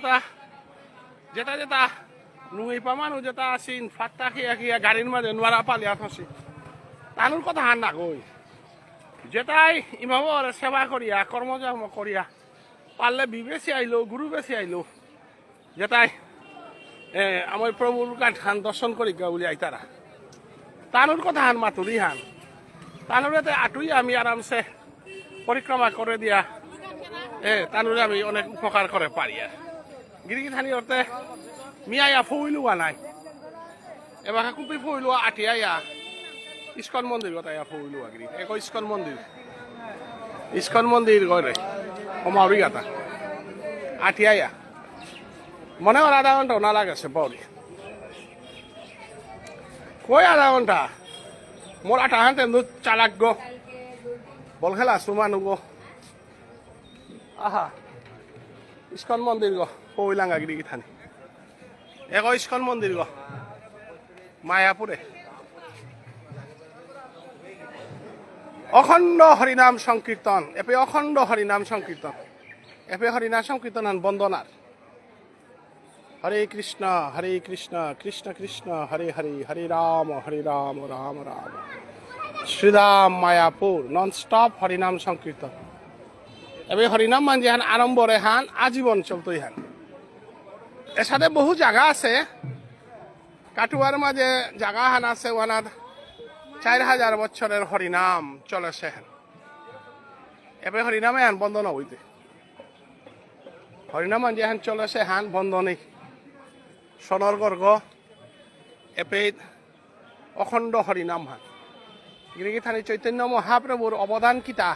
যেটা যেটা যেটা নুই পামানু যেটা আসিন ফাট্টা খিয়া খিয়া গাড়ির মাঝে নোয়ারা পালিয়া থসি তানুর কথা হান না কই যেটাই ইমামর সেবা করিয়া কর্মজর্ম করিয়া পারলে বিবেচি আইলো গুরু বেশি আইলো। যেটাই আমার প্রভুর গান দর্শন করি বলি আইতারা তানুর কথা হান মাতুরি হান। তানুরেতে আটুই আমি আরামসে পরিক্রমা করে দিয়া। এ তানুরে আমি অনেক উপকার করে পারি আর গিরিগি থানি অর্থে মিয়াইয়া ফুইলুয়া নাই। এবার কুপি ফুইলুয়া আটিয়াইয়া ইস্কন মন্দির কথা ইয়া ফুইলুয়া গিরি এক ইস্কন মন্দির ইস্কন মন্দির গরে কমাউরি গাতা। আটিয়াইয়া মনে হয় আধা ঘণ্টা না লাগেছে পাউরি কই আধা ঘণ্টা মোর আটা হাতে চালাক গো। বল খেলা সুমানু গো আহা। ইস্কন মন্দির গো। পৌলাঙ্গা গিরি থানি এক ইস্কন মন্দির গো, মায়াপুরে। অখণ্ড হরিনাম সংকীর্তন, এপে অখণ্ড হরিনাম সংকীর্তন, এপে হরিনাম সংকীর্তন হন বন্দনার। হরে কৃষ্ণ হরে কৃষ্ণ কৃষ্ণ কৃষ্ণ, হরে হরে হরে রাম হরে রাম রাম রাম। শ্রীরাম মায়াপুর নন স্টপ হরিনাম সংকীর্তন। এবার হরিনাম মান যেহান আরম্ভ রেহান আজীবন চলতই হান। এর সাথে বহু জায়গা আছে। কাটুয়ার মাঝে জায়গা হান আছে ওনার চার হাজার বছরের হরিনাম চলে সেহান এবার হরিনামে হান বন্ধ না হইতে। হরিনাম মান যেহান চলে সে হান বন্ধ নেই সোনর গর্গ, এপে অখণ্ড হরিনাম হান। গিরিগি থানি চৈতন্য মহাপ্রভুর অবদান কিতা?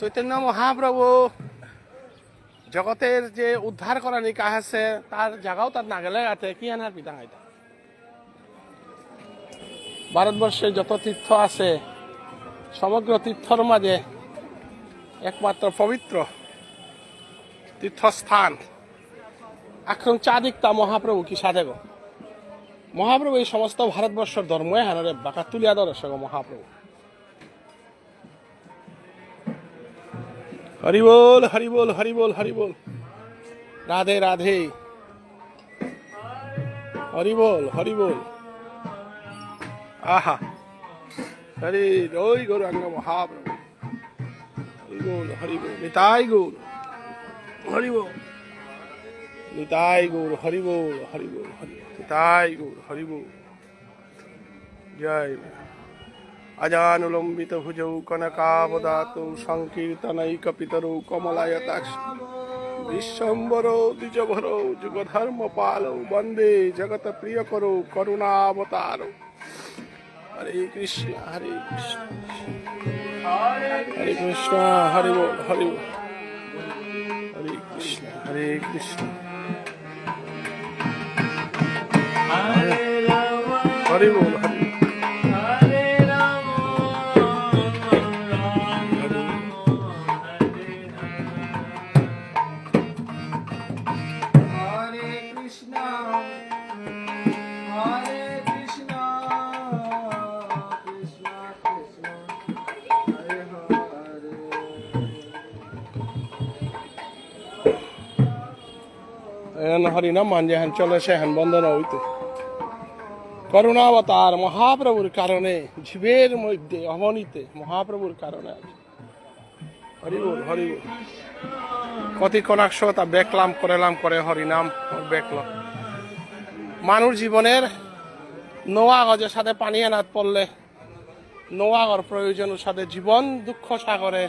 চৈতন্য মহাপ্রভু জগতের যে উদ্ধার করানি নিকা আছে, তার জায়গাও তার নাগেলে আছে কি আনার পিতা এটা? ভারতবর্ষে যত তীর্থ আছে, সমগ্র তীর্থর মাঝে একমাত্র পবিত্র তীর্থস্থান। এখন চাদিকতা মহাপ্রভু কি সাধে গো? মহাপ্রভু এই সমস্ত ভারতবর্ষের ধর্মে হানরে বাঁকা তুলিয়া দর্শক মহাপ্রভু। হরি বল হরি বল হরি বল হরি বল। রাধে রাধে। হরি বল হরি বল। আহা। হরি রই গৌরাঙ্গ মহাপ্রভু। হরি বল হরি বল, নিতাই গৌর। হরি বল। নিতাই গৌর, হরি বল হরি বল, হরি নিতাই গৌর, হরি বল। জয় সংকীর্তনৈকপিতরৌ কমলায়তাক্ষ বিশ্বম্বরৌ দ্বিজভরৌ যুগধর্ম পালৌ বন্দে জগত প্রিয় করৌ করুণাবতারৌ হরে কৃষ্ণ হরে কৃষ্ণ হরে কৃষ্ণ হরে বল হরে হরে কৃষ্ণ হরে কৃষ্ণ হরে বল হরে এন হরিনাম মান যেহান চলে সেহান বন্দনা হইতে। করুণাবতার মহাপ্রভুর কারণে জীবের মধ্যে অবনীতে মহাপ্রভুর কারণে কতি কনাক্ষ তা বেকলাম, করেলাম, করে হরিনাম বেকল। মানুষ জীবনের নোয়া সাথে পানি আনাত পড়লে নোয়াগর সাথে জীবন দুঃখ সাগরে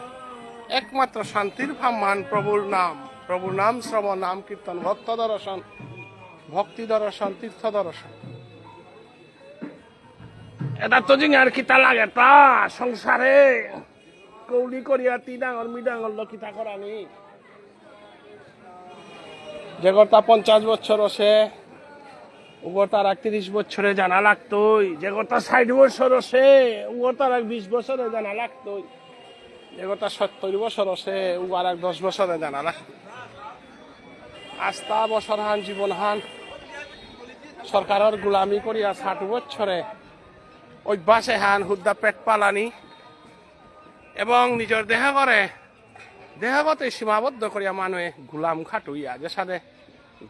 একমাত্র শান্তির মান প্রভুর নাম। প্রভুর নাম শ্রবণ, নাম কীর্তন, ভক্ত দর্শন, ভক্তি দর্শন, তীর্থ দর্শন। এটা তো জিং আর কিতা লাগে তা, সংসারে। কৌলি করিয়া তিন আঙল মিড আঙল কিতা করানি যে কথা পঞ্চাশ বছর আছে উগর এক একত্রিশ বছরে জানা লাগতোই। যে কথা ষাট বছর আছে উগর তার এক বিশ বছরে জানা লাগতোই। যে কথা সত্তর বছর আছে উগার এক দশ বছরে জানা লাগতো আস্থা বছর হান, জীবন হান। সরকারের গোলামি করিয়া ষাট বছরে অভ্যাসে হান, হুদ্দা পেট পালানি। এবং নিজের দেহ করে দেহগতে সীমাবদ্ধ করিয়া মানুহে গোলাম খাটুইয়া। যে সাথে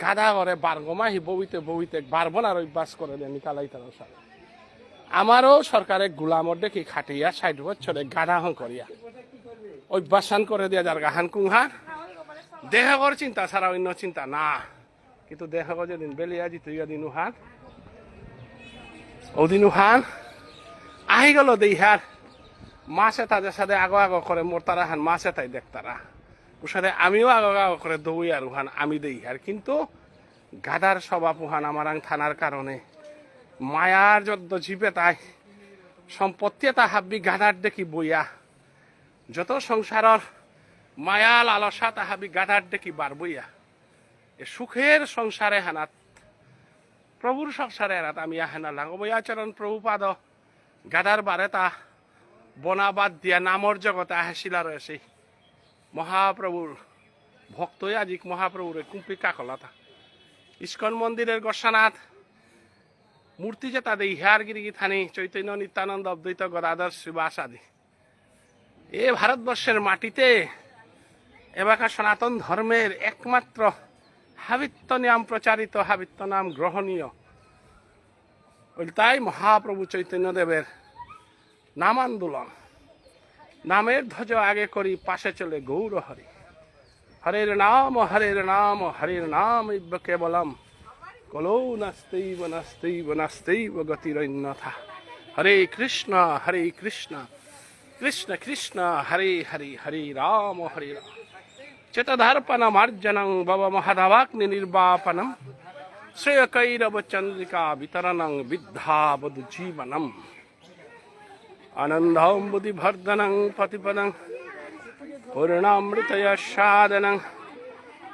গাদা করে বারগমাহি বইতে বইতে বারবনার অভ্যাস করে দেয় নিকালাই তার সাথে আমারও সরকারে গোলামর দেখি খাটিয়া ষাট বছরে গাদা হন করিয়া অভ্যাসান করে দিয়া যার গাহান কুংহার। দেহগর চিন্তা ছাড়া অন্য চিন্তা, না। কিন্তু দেহগর যেদিন বেলিয়া জিত দিন উহান ওদিন উহান আহি গেল দেহার মাছে তাদের সাথে আগো আগো করে মোর তারা হান, মাছ এটাই দেখ তারা। সাথে আমিও আগো আগো করে দৌই আর উহান, আমি দেই আর কিন্তু গাদার স্বভাব উহান আমার আং থানার কারণে। মায়ার যত জিপে তাই, সম্পত্তি এটা হাবি গাদার দেখি বইয়া। যত সংসারর মায়া লালসা তাহাবি গাদার দেখি বার বইয়া। এ সুখের সংসারে হানাত, প্রভুর সংসারে হানাত, আমি হানা লাঙ্গ বইয়াচরণ প্রভুপাদ গাদার বারে তা বনাবাদ দিয়া নামর জগতে আহিছিলা রয়েছে মহাপ্রভুর ভক্তই আজিক মহাপ্রভুরে কুম্পি কাকলাতা ইস্কন মন্দিরের গোসানাথ, মূর্তি যে তাদের ইহার গিরিগি থানি, চৈতন্য নিত্যানন্দ, অদ্বৈত গদাধর শ্রীবাস আদি এ ভারতবর্ষের মাটিতে এবাকা সনাতন ধর্মের একমাত্র হাবিত্য নিয়ম প্রচারিত হাবিত্য নাম গ্রহণীয়। তাই মহাপ্রভু চৈতন্যদেবের নাম আন্দোলন নামের ধ্বজ আগে করি, পাশে চলে গৌর হরি। হরের নাম হরের নাম হরের নাম ইব কেবলম। কলৌ নাস্তেইব নাস্তেইব নাস্তেইব গতিরন্যথা হরে কৃষ্ণ হরে কৃষ্ণ। কৃষ্ণ কৃষ্ণ, হরে হরে হরে রাম হরে রাম। চেতধার্পণমার্জনং ভব মহাধবাগ্নি নির্বাপনম শ্রেয়কৈরব চন্দ্রিকা বিতরণং বিদ্ধাবধু জীবনম আনন্দাম্বুধিভর্ধনং প্রতিপদং পূর্ণামৃতয় সাদনং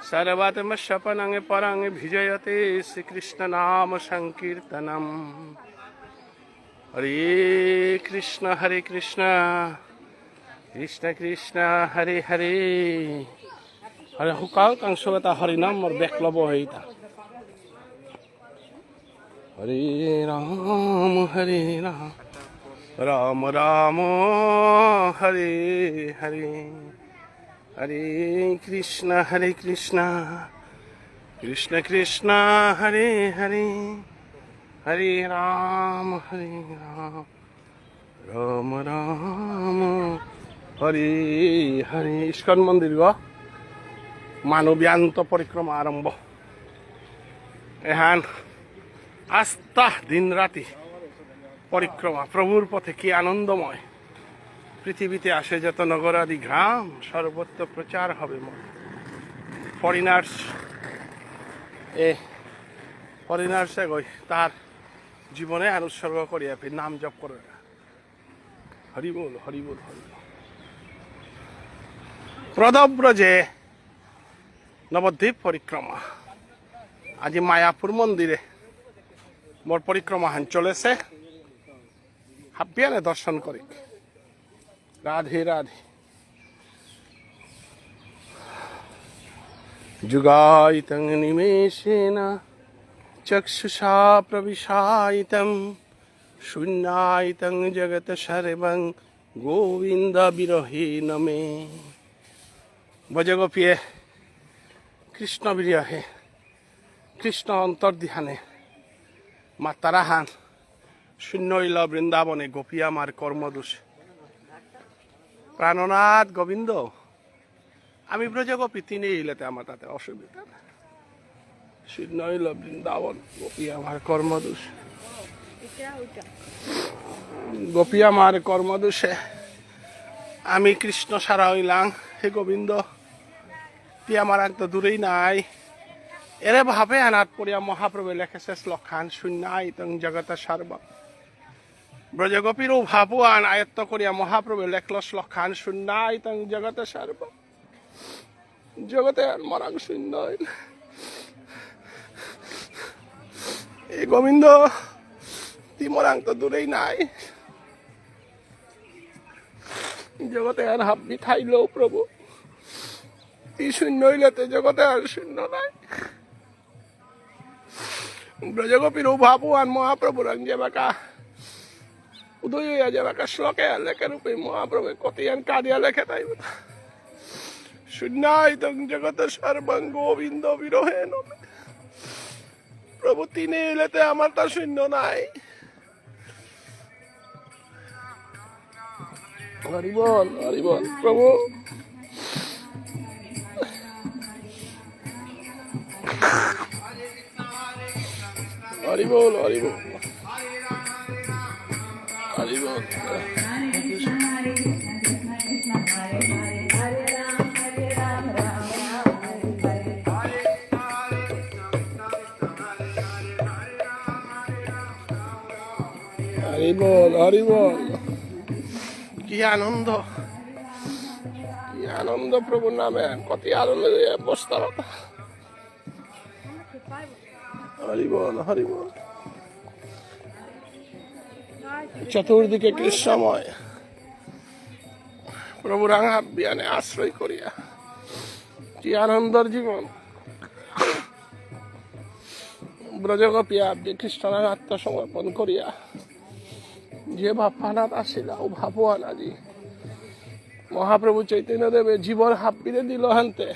সর্বাত্মস্বপনং পরং ভিজয়তে শ্রীকৃষ্ণ নাম সংকীর্তনম হরে কৃষ্ণ হরে কৃষ্ণ কৃষ্ণ কৃষ্ণ হরে হরে হরে হুকাও কাংশ এটা হরিনাম বেক লব এইটা। হরে রাম হরে রাম রাম রাম, হরে হরে হরে কৃষ্ণ হরে কৃষ্ণ কৃষ্ণ কৃষ্ণ, হরে হরে হরে রাম হরে রাম রাম রাম, হরে হরে। ইস্কন মন্দির গ। মানবীয়ান্ত পরিক্রমা আরম্ভ এহান আস্থা দিন রাতি পরিক্রমা প্রভুর পথে কি আনন্দময়। পৃথিবীতে আসে যত নগরাদি গ্রাম সর্বত্র প্রচার হবে ফরিনার্স এ ফরিনার্স এগোয় তার জীবনে আর উৎসর্গ করিয়া ফির নাম জপ করে হরিবোল হরিবোল হরিবোল প্রদব্রজে নবদ্বীপ পরিক্রমা। আজি মায়াপুর মন্দিরে মোর পরিক্রমা হান চলেছে। হাবিয়ানে দর্শন করি। রাধে রাধে। যুগায়িতং নিমেষেন চক্ষুষা প্রবিশায়িতং শূন্যায়িতং জগত সর্বং গোবিন্দ বিরহীন মে বজগোপিয়ে কৃষ্ণ বিরহে কৃষ্ণ অন্তর্দিহানে মা তারাহান শূন্যইল বৃন্দাবনে গোপী আমার কর্মদোষ প্রাণনাথ গোবিন্দ, আমি ব্রজগোপী তিনি ইলেতে আমার তাতে অসুবিধা না শূন্যইল বৃন্দাবন গোপী আমার কর্মদোষ গোপী আমার কর্মদোষে আমি কৃষ্ণ সারা হইলাম হে গোবিন্দ আমার আর তো দূরেই নাই। এরে ভাবে আনাত পড়িয়া মহাপ্রভু লেখেছে শ্লোকান শূন্যাই তং জগত সর্ব। ব্রজগোপীরও ভাবুয়ান আয়ত্ত করিয়া মহাপ্রভু লেখল শ্লোকান শূন্যাই তং জগত সর্ব। জগতে মরাং শূন্য হইল। এ গোবিন্দ তুই মরাং তো দূরেই নাই। জগতে আর হাব্বি থাইলেও প্রভু। শূন্য হইলেতে জগতে আর শূন্য নাই। ব্রজগোপীর ভাবুয়ান মহাপ্রভুর যেবাকা উদয় হইয়া শ্লোকে লেখে রূপে মহাপ্রভু কতিয়ান কাঁদিয়া লেখে তাই শূন্যায়তং জগত গোবিন্দ বিরহে প্রভু তিনি এলেতে আমার তার শূন্য নাই। হরি বল হরি প্রভু। হরি বল হরি বল হরি বল হরি বল হরি বল কি আনন্দ? কি আনন্দ প্রভু নামে। কত আনন্দ বসতে হরি বল হরি বল চতুর্দিকে কৃষ্ণময় প্রভু রাঙা বিয়ানে আশ্রয় করিয়া, কি আনন্দর জীবন। ব্রজগপিয়া কৃষ্ণের আত্মসমর্পণ করিয়া, যে ভাবনাত আসিলা, ও ভাবুয়া নাজি মহাপ্রভু চৈতন্য দেবে জীবন হাব্বিরে দিল হান্তে।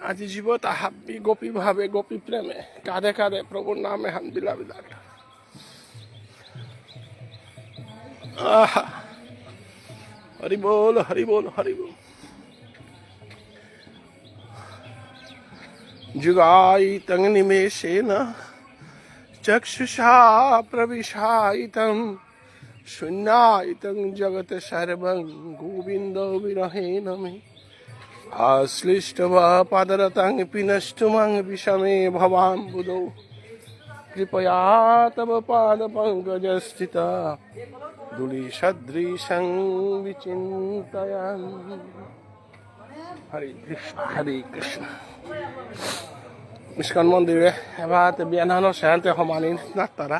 আজি জীব তা হাব্বি গোপী ভাবে গোপী প্রেমে কাঁধে কাঁধে প্রভুর নামে হান বিলা বিলাক আহা হরি বল হরি বল হরি বল जुगायितं निमेषेन चक्षुषा प्रविशायितं शून्यायितं जगत् सर्वं गोविन्दो विरहेण मे आश्लिष्टवा पादरतं पिनष्टुमं विषमे भवाम्बुदौ कृपया तव पादपङ्कजस्थिता धूलिसदृशं विचिन्तयामि হরে কৃষ্ণ হরে কৃষ্ণ ইস্কন মন্দিরে এবার বিয়ানানো সেহান্তে সমানি না তারা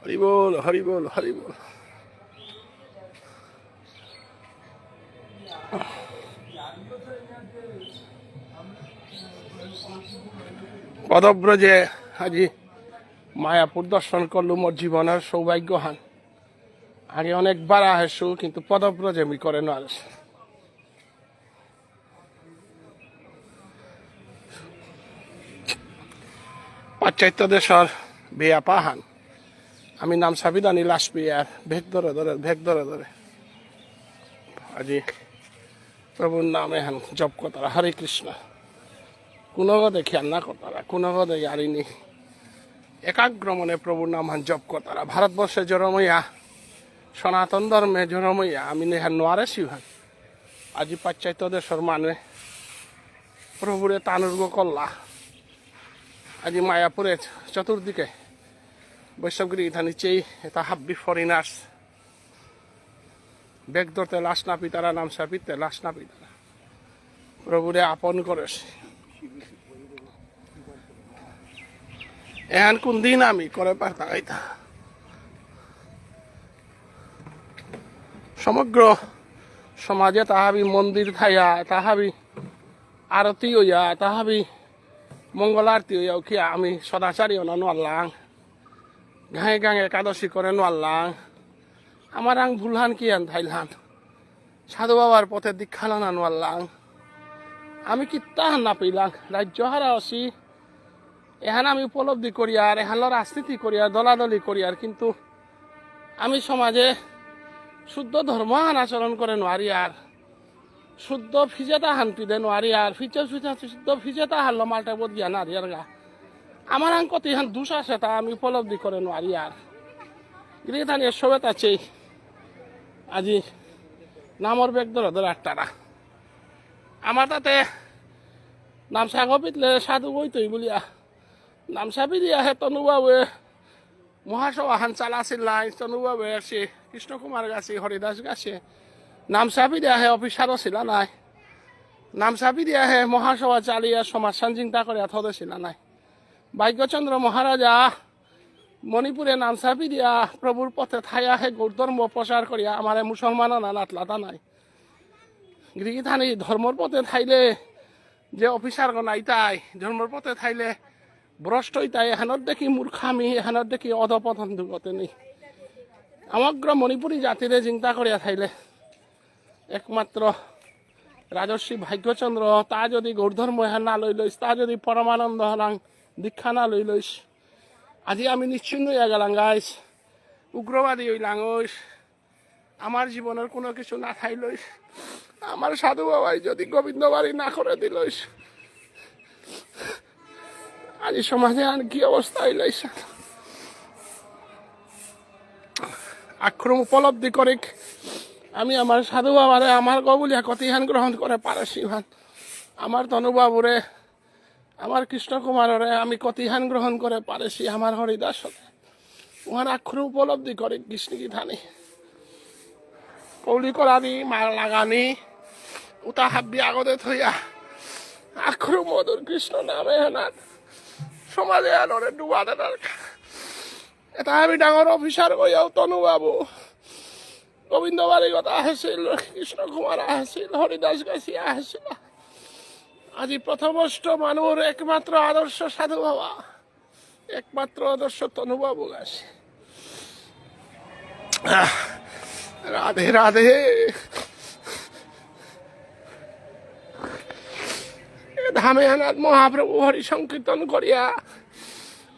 হরি বল হরি বল হরি বল পদব্রজে আজি মায়াপুর দর্শন করল মোর জীবনের সৌভাগ্য হান আগে অনেকবার আহেসু কিন্তু পদব্রজ আমি করে না পাশ্চাত্য দেশর বেয়া পাহান আমি নাম সাবিদানি লাশ বিয়ার ভেগ ধরে ধরে ভেগ ধরে ধরে। আজি প্রভুর নামে হান, জপ কতারা, হরে কৃষ্ণ। কোনো গদে খেয়াল না কতারা কোনো গদে ইয়ারিনি একাগ্র মনে প্রভুর নাম হান, জপ কতারা। ভারতবর্ষে জরমইয়া সনাতন ধর্মে জনমইয়া আমি নেহা নোয়ারে শিভান আজি পাশ্চাত্য দেশর মানে প্রভুরে তানুর্গ কল্লা। আজি মায়াপুরে চতুর্দিকে বৈষ্ণবগিরি ইথানি চেই, এটা হাব্বি ফরিনার্স। বেগ ধরতে লাশ না পিতারা নাম সাপিতে লাশ না পিতারা প্রভুরে আপন করেছে। এহান কোন দিন আমি করে পারতা গাইতা সমগ্র সমাজে তাহাবি মন্দির থাইয়া তাহাবি আরতি হইয়া, তাহাবি মঙ্গল আরতি হইয়া উঠিয়া আমি সদাচারী অনা নোয়াল্লাং গাঁয়ে গাঁয়ে একাদশী করে নোয়াল্লাং আমার আং ভুলহান কি আন থাইলান সাধু বাবার পথে দীক্ষা লানা নোয়াল্লাং আমি কি তাহান না পেলাম রাজ্য হারা আছি এহান আমি উপলব্ধি করি আর এহান রাজনীতি করি আর দলাদলি করি আর কিন্তু আমি সমাজে শুদ্ধ ধর্ম হান আচরণ করে নোৱাৰি আর, শুদ্ধ ফিজেতা হান পিদে নোৱাৰি আর ফিচে ফিচে শুদ্ধ ফিজেতা হান লমালটা বোধ জ্ঞান আর ইয়ার গা। আমার আং কত ইহান দোষ আছে তা আমি উপলব্ধি করে নোৱাৰি আর। গৃহে থানি এসবেত আছে আজি নামৰ বেগ ধরে ধরে আটটারা আমার তাতে নাম সাগর পিতলে সাধু বইতই বলিয়া নাম সাবি দিয়া হে তনুবাবুয়ে মহাসভা হান চালাছিল নাই তনুবাবু আছে কৃষ্ণ কুমার গাছে হরিদাস গাছে। নাম চাপি দিয়া হে অফিসারও ছিল নাই। নাম চাপি দিয়া হে মহাসভা চালিয়া সমাজ চিন্তা করে থদে ছিল নাই। ভাগ্যচন্দ্র মহারাজা মণিপুরে নাম চাপি দিয়া প্রভুর পথে থাইয়া হে গৌর ধর্ম প্রচার করিয়া আমার মুসলমান না নাতলাতা নাই। গৃহীথানি ধর্মর পথে থাইলে যে অফিসার নাই তাই ধর্মর পথে থাইলে ভ্রষ্ট তাই এখানত দেখি মূর্খামি এখানত দেখি অধপতন দুগতে নেই সমগ্র মণিপুরী জাতিরে চিন্তা করিয়া থাইলে একমাত্র রাজস্বী ভাগ্যচন্দ্র তা যদি গৌরধর্ম না লই লইস তা যদি পরমানন্দ হলাং দীক্ষা না লই লইস আজি আমি নিশ্চিন্ন গেলাম গাইস উগ্রবাদী ওইস আমার জীবনের কোনো কিছু না থাইলইস আমার সাধু বাবাই যদি গোবিন্দ বাড়ি না করে দিলইস আজি সমাজে আর কি অবস্থা হইলাইস আক্রম উপলব্ধি করে আমি আমার সাধু বাবারে, আমার গবুলিয়া কতিহান গ্রহণ করে পারসি ভান আমার তনুবাবুরে আমার কৃষ্ণ কুমাররে আমি কতিহান গ্রহণ করে পারেছি আমার হরিদাস উহার আক্ষর উপলব্ধি করে কৃষ্ণ ধানি কৌলি করানি মার লাগানি, উতা হাব্বি আগতে থইয়া আক্ষর মধুর কৃষ্ণ নামে হেনার সমাজে আনরে ডুবা দেনার এটা আমি ডাঙৰ অফিচাৰ কৈয়াও তনু বাবু। গোবিন্দ বাৰী কথা আহিছিল কৃষ্ণ কুমাৰ আহিছিল হৰিদাস গাছি আহিছিল আজি প্ৰথমষ্ট মানুহৰ একমাত্ৰ আদৰ্শ সাধু বাবা। একমাত্ৰ আদৰ্শ তনু বাবু গাছে আহ, রাধে রাধে। ধামে আনাত মহাপ্রভু হরি সংকীর্তন করিয়া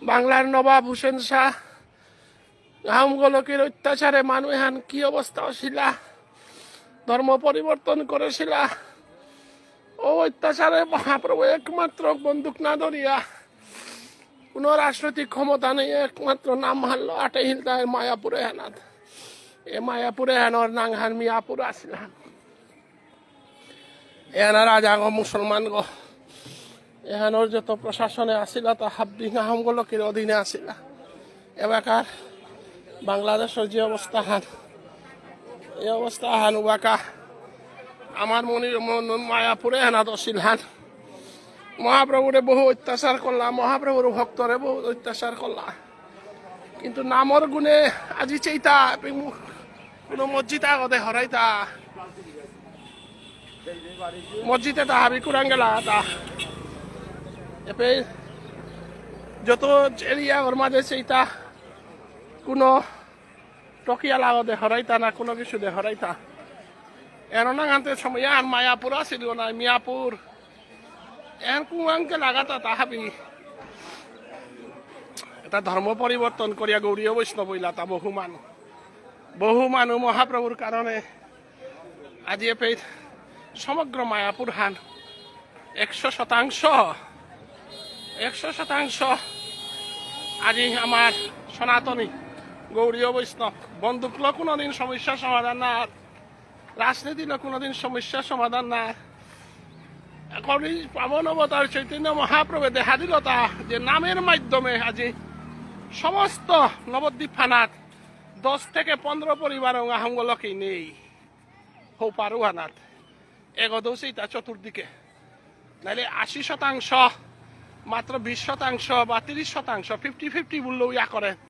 বাংলার নবাব হুসেন শাহ গামগোলকের অত্যাচারে মানুহান কি অবস্থা ছিলা ধর্ম পরিবর্তন করেছিলা? ও অত্যাচারে মহাপ্রভু একমাত্র বন্দুক না ধরিয়া কোন রাজনৈতিক ক্ষমতা নেই, একমাত্র নাম হারল আটে হিলতায় মায়াপুরে হেনাত। এ মায়াপুরে হেনর নাংহান মিয়াপুর আসিলাম। এনা রাজা গো, মুসলমান গো, এহানোর যত প্রশাসনে আসিলা, তা হাব্বি গাহমগুলোকের অধীনে আসিলা। এবাকার বাংলাদেশের যে অবস্থা হান এই অবস্থা হান উবাকা। আমার মনির মন মায়াপুরে হেনাত অছিল হান। মহাপ্রভুরে বহু অত্যাচার করলা, মহাপ্রভুর ভক্তরে বহু অত্যাচার করলা। কিন্তু নামর গুণে আজি চেইতা কোনো মসজিদ আগতে হরাইতা মসজিদে তা হাবি কুরাং গেলা তা এপে যত এরিয়া ওর মাঝে সেইটা কোনো টকিয়া লাগতে হরাইতা না কোনো কিছু দে হরাইতা নাগান্তে সময় আর মায়াপুর আসিল না, মিয়াপুর। এর কুয়াঙ্কে লাগাতা তাহাবি। এটা ধর্ম পরিবর্তন করিয়া গৌরীয় বৈষ্ণব তা বহু মানুষ বহু মানুষ মহাপ্রভুর কারণে আজি এপে সমগ্র মায়াপুর হান একশো শতাংশ একশো শতাংশ আজি আমার সনাতনী গৌরীয় বৈষ্ণব। বন্ধুকলো কোনোদিন সমস্যার সমাধান না রাজনীতিলো কোনোদিন সমস্যার সমাধান না। এখন এই পাবন অবতার চৈতন্য মহাপ্রভু দেখা দিল তা যে নামের মাধ্যমে আজি সমস্ত নবদ্বীপ থানাত দশ থেকে পনেরো পরিবার আহঙ্গলকেই নেই। হৌ পারুহানাত এগোদৌসেই তা চতুর্দিকে। নাইলে আশি শতাংশ, মাত্র বিশ শতাংশ বা তিরিশ শতাংশ ফিফটি ফিফটি বললেও ইয়া করে